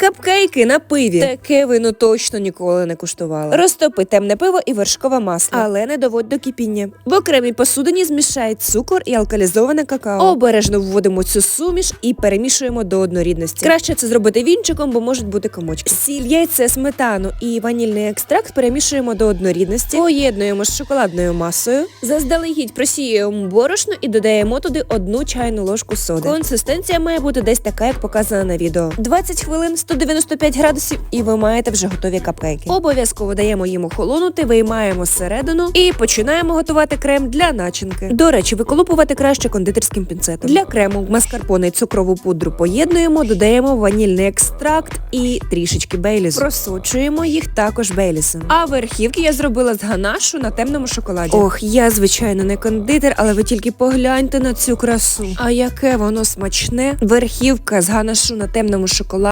Капкейки на пиві. Таке ви ну точно ніколи не куштували. Розтопи темне пиво і вершкове масло, але не доводь до кипіння. В окремій посудині змішай цукор і алкалізоване какао. Обережно вводимо цю суміш і перемішуємо до однорідності. Краще це зробити вінчиком, бо можуть бути комочки. Сіль, яйце, сметану і ванільний екстракт перемішуємо до однорідності. Поєднуємо з шоколадною масою. Заздалегідь просіюємо борошно і додаємо туди одну чайну ложку соди. Консистенція має бути десь така, як показана на відео. 20 хвилин, 195 градусів, і ви маєте вже готові капкейки. Обов'язково даємо їм охолонути, виймаємо зсередину і починаємо готувати крем для начинки. До речі, виколупувати краще кондитерським пінцетом. Для крему маскарпоне і цукрову пудру поєднуємо, додаємо ванільний екстракт і трішечки бейлізу. Просочуємо їх також бейлісом. А верхівки я зробила з ганашу на темному шоколаді. Ох, я звичайно не кондитер, але ви тільки погляньте на цю красу. А яке воно смачне! Верхівка з ганашу на темному шоколаді.